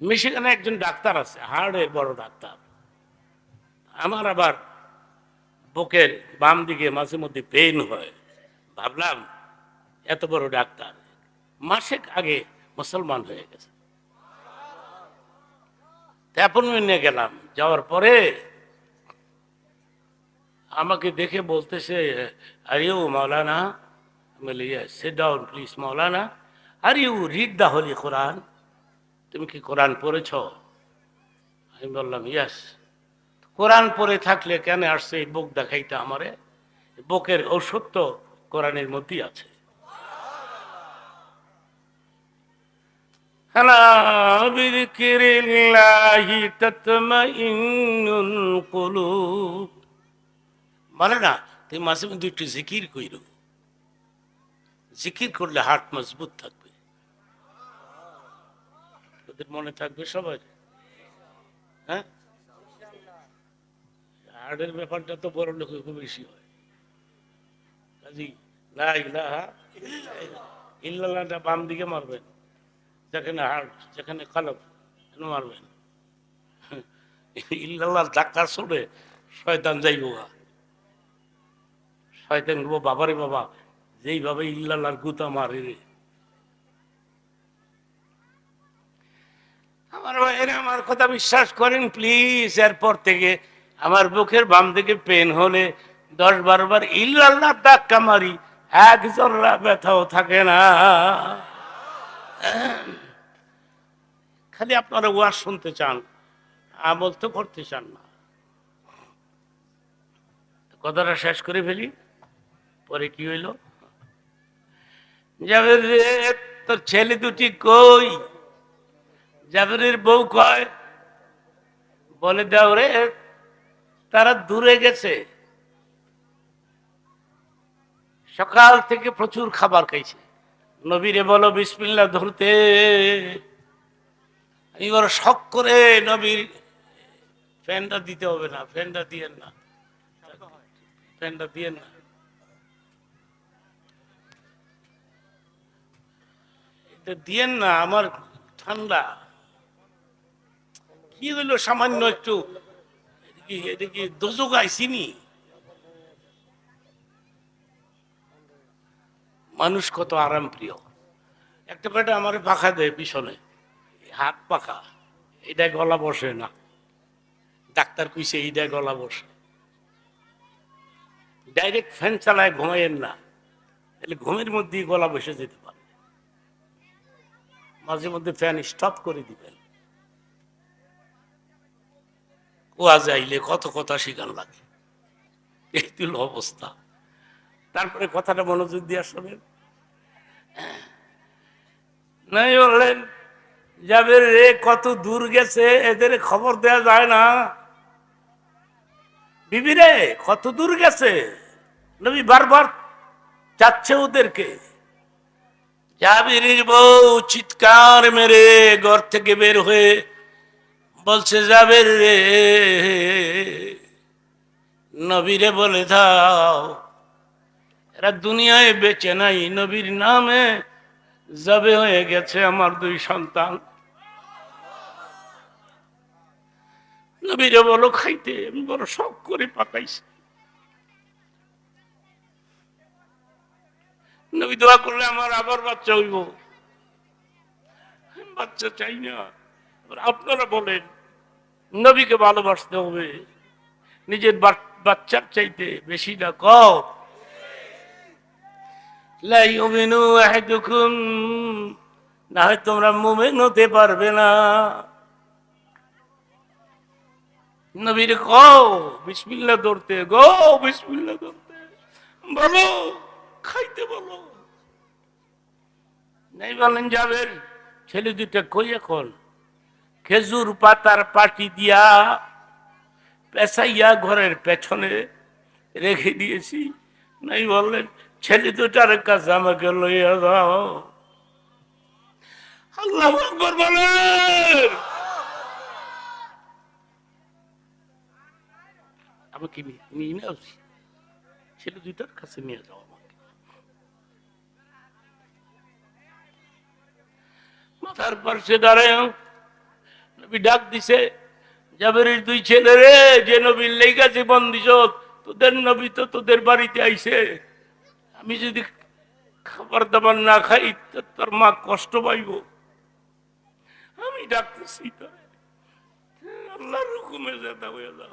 মিশিগানে একজন ডাক্তার আছে, হার্টের বড় ডাক্তার। আমার আবার বুকের বাম দিকে মাঝে মধ্যে পেইন হয়। ভাবলাম, এত বড় ডাক্তার, মাসেক আগে মুসলমান হয়ে গেছে। অ্যাপয়েন্টমেন্ট নিয়ে গেলাম, যাওয়ার পরে আমাকে দেখে বলতেছে আর ইউ মৌলানা বলি sit down please Maulana are you read the holy Quran তুমি কি কোরআন পড়েছ আমি বললাম ইয়াস কোরআন পড়ে থাকলে কেন আসছে এই বুক দেখাইতে আমারে বুকের ঔষধ তো কোরআনের মধ্যেই আছে ألا بذكر الله تطمئن القلوب বলে না তুমি মাঝে মধ্যে একটু জিকির কইর জিকির করলে হার্ট মজবুত থাকবে ওদের মনে থাকবে সবাই। হ্যাঁ? হার্টের ব্যাপারটা তো বড় লোকের খুব বেশি হয়। কাজী বাম দিকে মারবেন, যেখানে হার্ট, যেখানে এখানে মারবেন? ইল্লাল্লাহর ধাক্কা ছড়ে শয়তান যাইব গা। শয়তান বাবারে বাবা, যেইভাবে ইল্লাল্লাহর গুতা মারে রে আমার ভাইয়েরা আমার কথা বিশ্বাস করেন প্লিজ এরপর থেকে আমার বুকের বাম দিকে পেন হলে দশ বারো বার, ইল্লাল্লাহ, ধাক্কা মারি, এক জররা ব্যথাও থাকে না। খালি আপনারা ওয়াজ শুনতে চান, আমল তো করতে চান না। কথাটা শেষ করে ফেলি, পরে কি হইল? জাবের তোর ছেলে দুটি কই? জাবেরের বউ কয় বলে দাও রে, তারা দূরে গেছে। সকাল থেকে প্রচুর খাবার খাইছে। নবীরে বলো, বিসমিল্লা ধরতে। শখ করে নবীর ফ্যানটা দিতে হবে না, ফ্যানটা দিয়েন না। ফ্যানটা দিয়েন না। এটা দিয়েন না, আমার ঠান্ডা। কি হইল? সামান্য একটু এটা কি মানুষ কত আরাম প্রিয় একটা পেটে আমার পাখা দেয় পিছনে, হাত পাখা এটা গলা বসে না। ডাক্তার কইছে এইটা গলা বসে। ডাইরেক্ট ফ্যান চালায় ঘুমাইয়েন না। তাহলে ঘুমের মধ্যেই গলা বসে যেতে পারে। মাঝে মধ্যে ফ্যান স্টপ করে দিবেন। কুয়া যাইলে কত কথা শিখান লাগে। এই অবস্থা। তারপরে কথাটা মনোযোগ দিয়ে শোনেন। নাই বললেন যাবে রে, কত দূর গেছে, এদের খবর দেয়া যায় না। বিবি রে, কত দূর গেছে? নবী বারবার যাচ্ছে ওদেরকে। জাবিরির বউ চিৎকার মেরে ঘর থেকে বের হয়ে বলছে, যাবে রে। নবীরে বলে, দাও। এরা দুনিয়ায় বেঁচে নাই, নবীর নামে যাবে হয়ে গেছে আমার দুই সন্তান। নবীরে বলো, খাইতে, আমি বড় শখ করে পাকাইছি। নবী দোয়া করলে, আমার আবার বাচ্চা হইব। বাচ্চা চাই না। আপনারা বলেন নবীকে ভালোবাসতে হবে। নিজের বাচ্চার চাইতে বেশি না কম। না হয় তোমরা মুমিন হতে পারবে না। নবীর কও, বিসমিল্লা ধরতে গো, বিসমিল্লা ধরতে। বলো, খাইতে বলো। নাই বলেন যাবেন, ছেলে দুটা কই এখন? খেজুর পাতার পাটি দিয়া পেঁচাইয়া ঘরের পেছনে রেখে দিয়েছি। নাই বললেন, ছেলে দুটার কাছে আমাকে লইয়া দাও আল্লাহ আকবর বলেন। আমাকে নিয়ে নাও। ছেলে দুটার কাছে নিয়ে যাও আমাকে। মাথার পাশে দাঁড়ায় নবী ডাক দিছে জাবেরের দুই ছেলে রে যে নবীর লেগা জীবন দিছ তোদের নবী তো তোদের বাড়িতে আইছে আমি যদি খাবার দাবার না খাই তো তোর মা কষ্ট পাইব আমি ডাকতেছি তোরে আল্লাহর হুকুমে যেতে হয়ে যা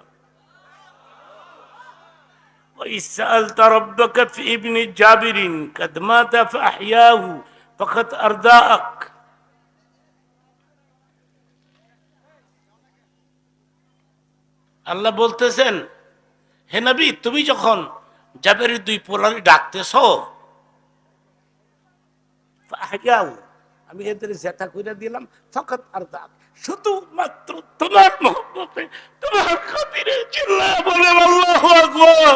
وإذ سألت ربك في ابن جابر قد مات فأحياه فقد أرداءك আল্লাহ বলতেছেন, হে নবী, তুমি যখন জাবেরের দুই পোলারি ডাকতেছ আমি এদের জেঠা কইরা দিলাম, ফকত আর দাগ শুধুমাত্র তোমার মহব্বতে, তোমার খাতিরে চিল্লা বলে, আল্লাহু আকবার।